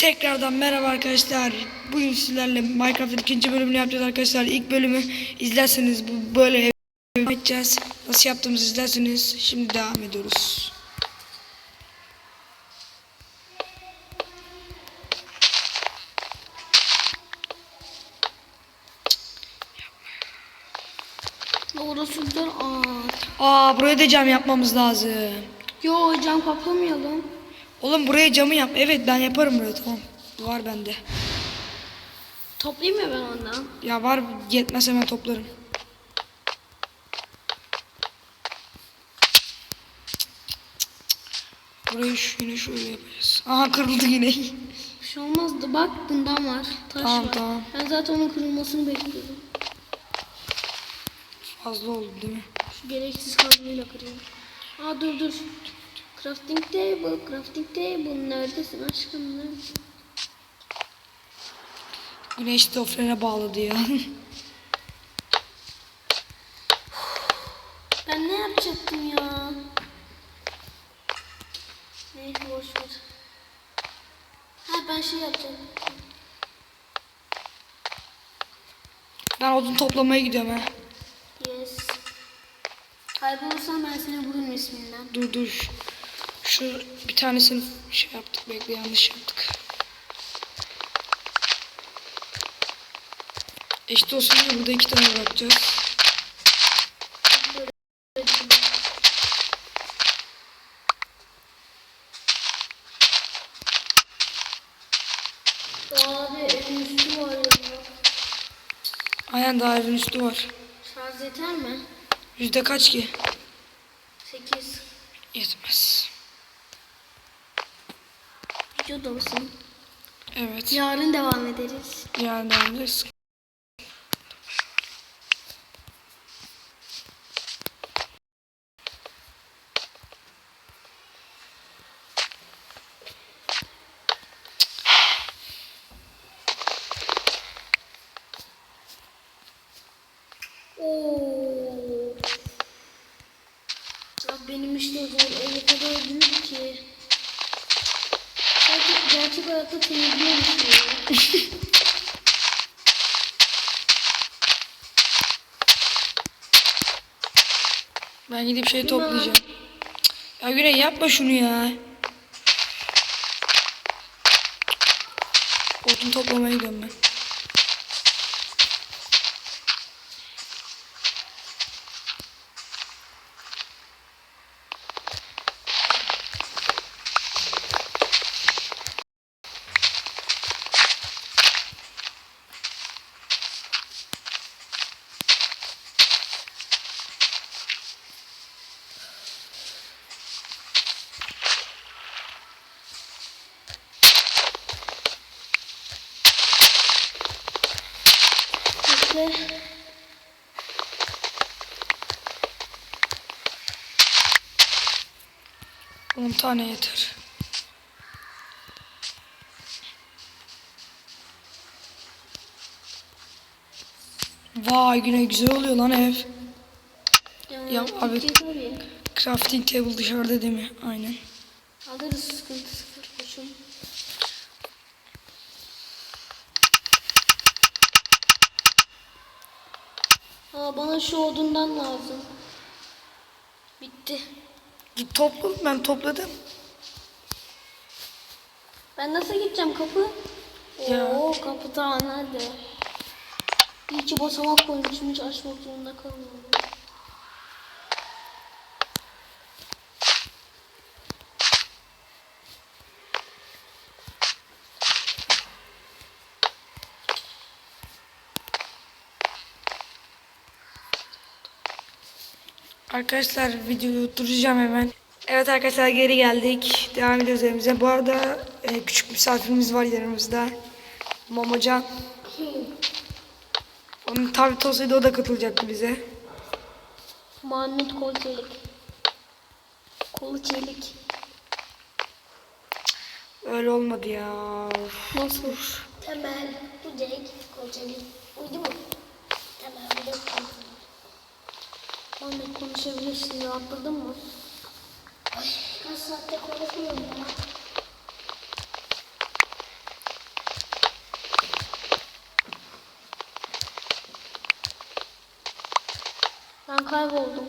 Tekrardan merhaba arkadaşlar. Bugün sizlerle Minecraft'ın ikinci bölümünü yapacağız arkadaşlar. İlk bölümü izlerseniz bu böyle edeceğiz. Nasıl yaptığımızı izlerseniz şimdi devam ediyoruz. Orası güzel. Aa. Aa buraya da cam yapmamız lazım. Yo cam kapamayalım. Oğlum buraya camı yap. Evet ben yaparım buraya tamam. Var bende. Toplayayım mı ben ondan? Ya var yetmez hemen toplarım. Burayı şu, yine şöyle yapacağız. Aha kırıldı yine. Bir şey olmazdı. Bak bundan var. Taş Tamam, var. tamam. Ben zaten onun kırılmasını bekliyordum. Fazla oldu değil mi? Şu gereksiz kazmayla kırayım. Aa dur dur. Crafting table, crafting table. Neredesin aşkım? Neredesin? Güneş de o frene bağladı ya. Ben ne yapacaktım ya? Neyse boş ver. Ha ben şey yapacağım. ben odun toplamaya gidiyorum ha. Yes. Kaybolursan ben seni bulurum isminden. Dur dur. Şu bir tanesini şey yaptık bekle yanlış yaptık. Eşit olsun diye burada iki tane bırakacağız. Abi evin üstü var ya. Aynen daha evin üstü var. Şarj yeter mi? Yüzde kaç ki? 8. Yetmez. Videoda mısın? Evet. Yarın devam ederiz. Yani devam ederiz. Oo. Ya benim işte zor o kadar büyük ki. Sanki gerçek hayatta temizliyormuş ya. Ben gidip şey toplayacağım. Ya Güney yapma şunu ya. Odun toplamaya gidiyorum ben. 10 tane yeter. Vay güne güzel oluyor lan ev. Yani ya abi şey crafting table dışarıda değil mi? Aynen. Alırız sıkıntı sıfır koşum. Aa bana şu odundan lazım. Bitti. Git topla ben topladım. Ben nasıl gideceğim kapı? Ya. Oo kapı ta nerede? İyi ki basamak koymuşum hiç açmak zorunda kalmadım. Arkadaşlar videoyu duracağım hemen. Evet arkadaşlar geri geldik. Devam ediyoruz evimize. Bu arada e, küçük misafirimiz var yanımızda. Mamacan. Onun tablet olsaydı o da katılacaktı bize. Mahmut kol çelik. Kolu çelik. Öyle olmadı ya. Nasıl? Temel, Cenk, kol çelik. Uydu mu? Ben de konuşabilirsin. Rahatladın mı? Ay, kaç saatte konuşmuyorum ya. Ben kayboldum.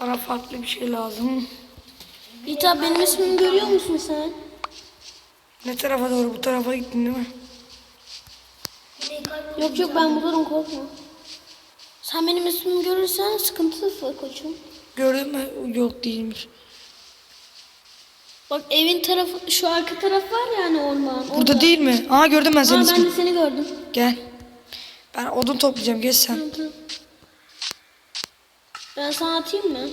Bana farklı bir şey lazım. İta benim ismimi görüyor musun sen? Ne tarafa doğru? Bu tarafa gittin değil mi? Yok yok ben bulurum korkma. Sen benim ismimi görürsen sıkıntı koçum. Gördün mü? Yok değilmiş. Bak evin tarafı şu arka taraf var ya hani orman. Burada değil mi? Aa gördüm ben senin Aa, ben de seni gördüm. Gel. Ben odun toplayacağım. Geç sen. Ben sana atayım mı?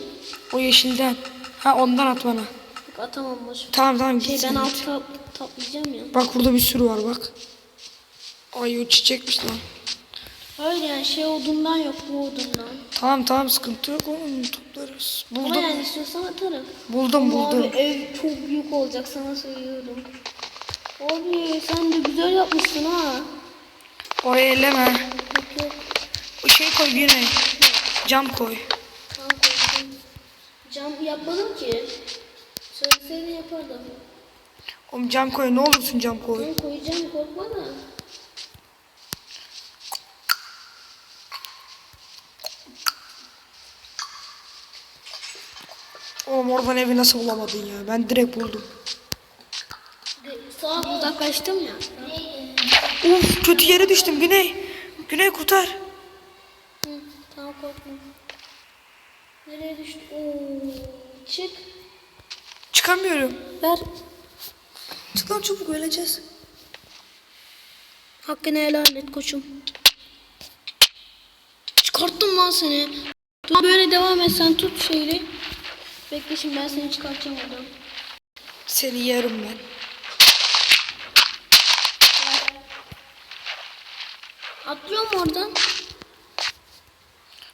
O yeşilden. Ha ondan at bana. Yok atamam boş. Tamam tamam git Şey ben alt tap, taplayacağım ya. Bak burada bir sürü var bak. Ay o çiçekmiş lan. Hayır yani şey odundan yok bu odundan. Tamam tamam sıkıntı yok oğlum toplarız. Ama Buldum. yani istiyorsan atarım. Buldum Ama buldum. abi ev çok büyük olacak sana söylüyorum. Abi sen de güzel yapmışsın ha. Oraya elleme. Yok yok. O şey koy yine. Cam koy. Tamam koydum. Cam yapmadım ki. Söyleseydin yapardım. Oğlum cam koy ne olursun cam koy. Ben koyacağım korkma da. Oğlum oradan evi nasıl bulamadın ya? Ben direkt buldum. Sağa uzaklaştım ya. Uf kötü yere düştüm Güney. Güney kurtar. Hı, tamam korkma. Nereye düştü? Oo, çık. Çıkamıyorum. Ver. Çık lan çabuk öleceğiz. Hakkını helal et koçum. Çıkarttım lan seni. Dur böyle devam et sen tut şeyi. Bekle şimdi ben seni çıkartacağım oradan. Seni yerim ben. Atlıyorum oradan.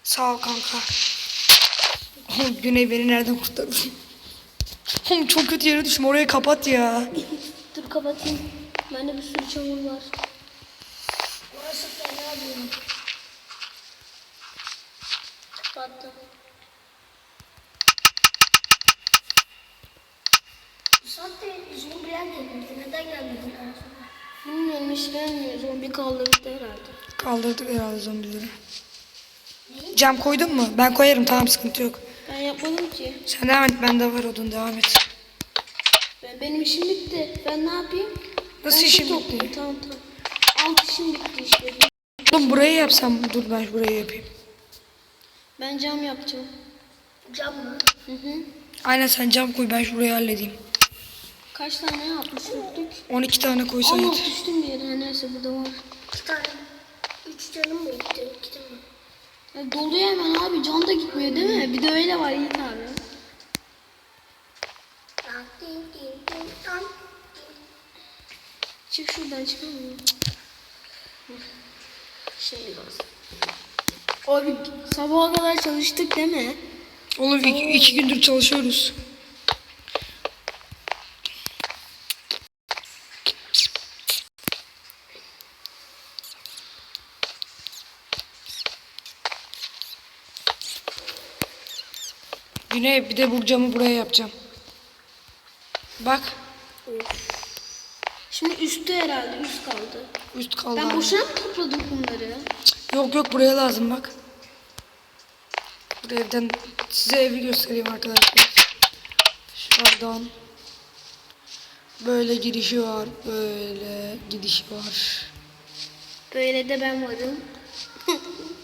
Sağ ol kanka. Oğlum Güney beni nereden kurtardın? Oğlum çok kötü yere düştüm. Orayı kapat ya. Dur kapatayım. Bende bir sürü çamur var. Burası fena diyorum. Kapattım. Saatte üzgün bir yer gelmedi. Neden gelmedin? Bilmiyorum hiç gelmiyor. Zombi kaldırdı herhalde. Kaldırdık herhalde zombileri. Cam koydun mu? Ben koyarım tamam sıkıntı yok. Ben yapmadım ki. Sen devam et bende var odun devam et. Ben, benim işim bitti. Ben ne yapayım? Nasıl ben işin su bitti? toplayayım. Tamam tamam. Alt işim bitti işte. Oğlum burayı yapsam dur ben burayı yapayım. Ben cam yapacağım. Cam mı? Hı hı. Aynen sen cam koy ben şurayı halledeyim. Kaç tane yapmış olduk? 12 tane koysan Allah düştüm bir yere. Neyse burada var. İki tane. Üç canım mı gitti? İki mi? Ya doluyor hemen abi. Can da gitmiyor değil mi? Bir de öyle var Yiğit abi. Çık şuradan çıkamıyorum. Şimdi bas. Abi sabaha kadar çalıştık değil mi? Oğlum iki, iki gündür çalışıyoruz. Güney bir de bu camı buraya yapacağım. Bak Şimdi üstte herhalde üst kaldı. üst kaldı. Ben abi. boşuna mı topladım bunları? Yok yok buraya lazım bak. Buraya evden size evi göstereyim arkadaşlar. Şuradan. Böyle girişi var. Böyle gidişi var. Böyle de ben varım.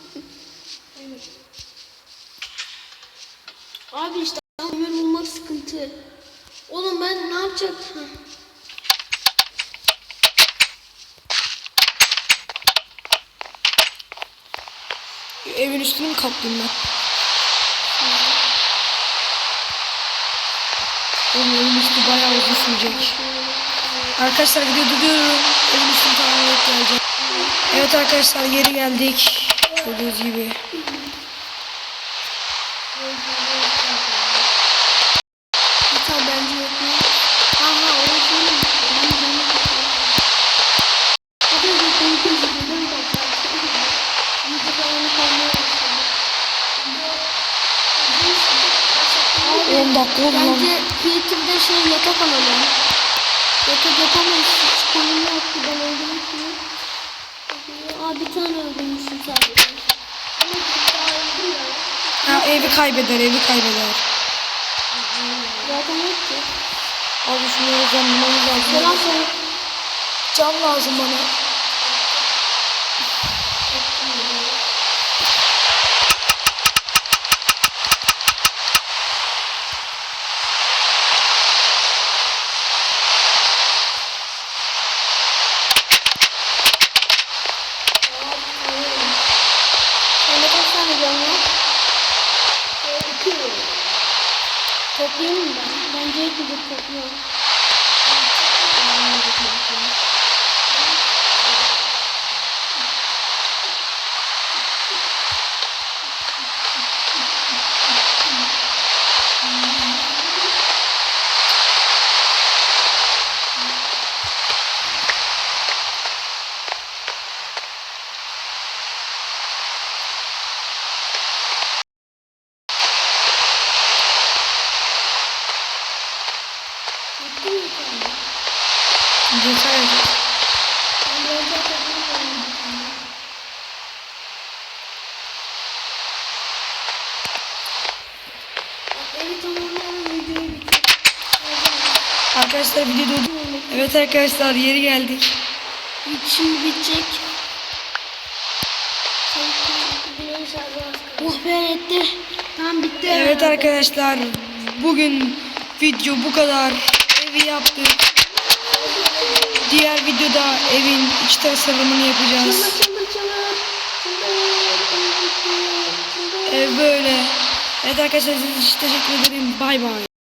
Abi işte ömür bulmak sıkıntı. Oğlum ben ne yapacaktım? Evin üstünü mü kaplayayım ben? Oğlum evin üstü bayağı uzun sürecek. Arkadaşlar video duruyorum. Evin üstünü tamamlayıp geleceğim. Evet arkadaşlar geri geldik. Gördüğünüz gibi. Bir tane bence yok mu? Ha ha orası öyle mi? Ben de canım Hadi hadi ben ikinci bölüm bakmak. YouTube'a onu koymaya başladım. 10 dakika oldu lan. Bence Creative'de şey yatak alalım. Yatak yapamayız. Hiç konum yoktu ben öldüm ki. Aa bir tane öldürmüşüm sadece. Ama bir daha öldüm ya. Ha, evi kaybeder, evi kaybeder. Zaten yok ki. Abi şunları zamlamamız lazım. Selam söyle. Cam lazım bana. Sende kaç tane cam var? Mı ben? Bence ilk gidip topluyorum. Cesaret. Ben biraz daha toplayayım. Bak, Evi tamamlayalım videoyu bitir. Arkadaşlar video durdu. Evet arkadaşlar yeri geldik. Şimdi bitecek. Oh be yetti. Tamam bitti. Evet arkadaşlar bugün video bu kadar. Evi yaptık. Diğer videoda evin iç tasarımını yapacağız. Ev böyle. Evet arkadaşlar size teşekkür ederim. Bay bay.